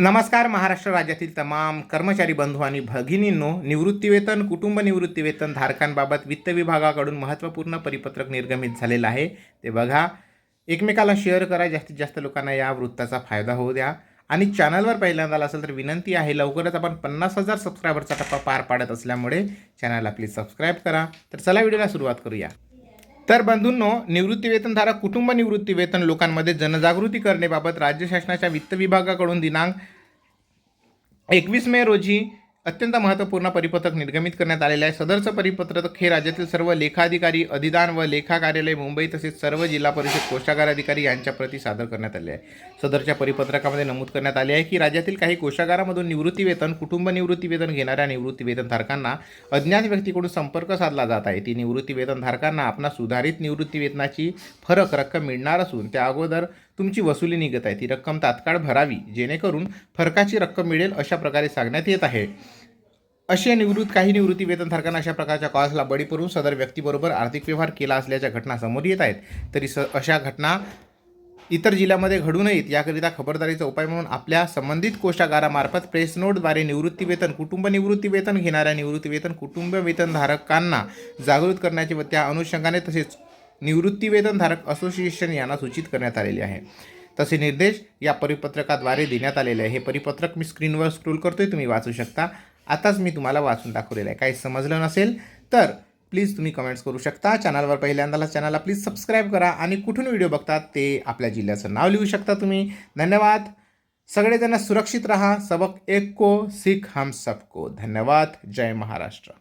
नमस्कार महाराष्ट्र राज्यातील तमाम कर्मचारी बंधू आणि भगिनींनो निवृत्तीवेतन कुटुंब निवृत्तीवेतन धारकांबाबत वित्त विभागाकडून महत्त्वपूर्ण परिपत्रक निर्गमित झालेलं आहे. ते बघा एकमेकाला शेअर करा जास्तीत जास्त लोकांना या वृत्ताचा फायदा होऊ द्या. आणि चॅनलवर पहिल्यांदा आला असेल तर विनंती आहे लवकरच आपण पन्नास हजार सबस्क्रायबरचा टप्पा पार पाडत असल्यामुळे चॅनलला प्लीज सबस्क्राईब करा. तर चला व्हिडिओला सुरुवात करूया. तर बंधूंनो निवृत्तीवेतनधारक कुटुंब निवृत्तीवेतन लोकांमध्ये जनजागृती करण्याबाबत राज्य शासनाच्या वित्त विभागाकडून दिनांक एकवीस मे रोजी अत्यंत महत्त्वपूर्ण परिपत्रक निर्गमित करण्यात आलेले आहे. सदरचं परिपत्रक हे राज्यातील सर्व लेखाधिकारी अधिदान व लेखा कार्यालय मुंबई तसेच सर्व जिल्हा परिषद कोषागार अधिकारी यांच्या प्रती सादर करण्यात आले आहे. सदरच्या परिपत्रकामध्ये नमूद करण्यात आले आहे की राज्यातील काही कोषागारामधून निवृत्तीवेतन कुटुंब निवृत्तीवेतन घेणाऱ्या निवृत्तीवेतनधारकांना अज्ञात व्यक्तीकडून संपर्क साधला जात आहे. ती निवृत्तीवेतनधारकांना आपणा सुधारित निवृत्तीवेतनाची फरक रक्कम मिळणार असून त्या अगोदर तुमची वसुली निघत आहे. ती रक्कम तात्काळ भरावी जेणेकरून फरकाची रक्कम मिळेल अशा प्रकारे सांगण्यात येत आहे. असे निवृत्त काही निवृत्ती वेतनधारकांना अशा प्रकारच्या कॉल्सला बळी पडून सदर व्यक्तीबरोबर आर्थिक व्यवहार केला असल्याच्या घटना समोर येत आहेत. तरी स अशा घटना इतर जिल्ह्यामध्ये घडू नयेत याकरिता खबरदारीचा उपाय म्हणून आपल्या संबंधित कोषागारामार्फत प्रेस नोटद्वारे निवृत्ती वेतन कुटुंब निवृत्ती वेतन घेणाऱ्या निवृत्ती वेतन कुटुंब वेतनधारकांना जागृत करण्याचे व त्या अनुषंगाने तसेच निवृत्ती वेतनधारक असोसिएशन यांना सूचित करण्यात आलेले आहे. तसे निर्देश या परिपत्रकाद्वारे देण्यात आलेले आहे. हे परिपत्रक मी स्क्रीनवर स्क्रोल करतोय तुम्ही वाचू शकता. आताच मी तुम्हाला वाचून दाखवलेलं आहे. काही समजलं नसेल तर प्लीज तुम्ही कमेंट्स करू शकता. चॅनलवर पहिल्यांदाला चॅनलला प्लीज सबस्क्राईब करा आणि कुठून व्हिडिओ बघतात ते आपल्या जिल्ह्याचं नाव लिहू शकता तुम्ही. धन्यवाद. सगळेजण सुरक्षित रहा. सबक एक को सिख हम सबको. धन्यवाद. जय महाराष्ट्र.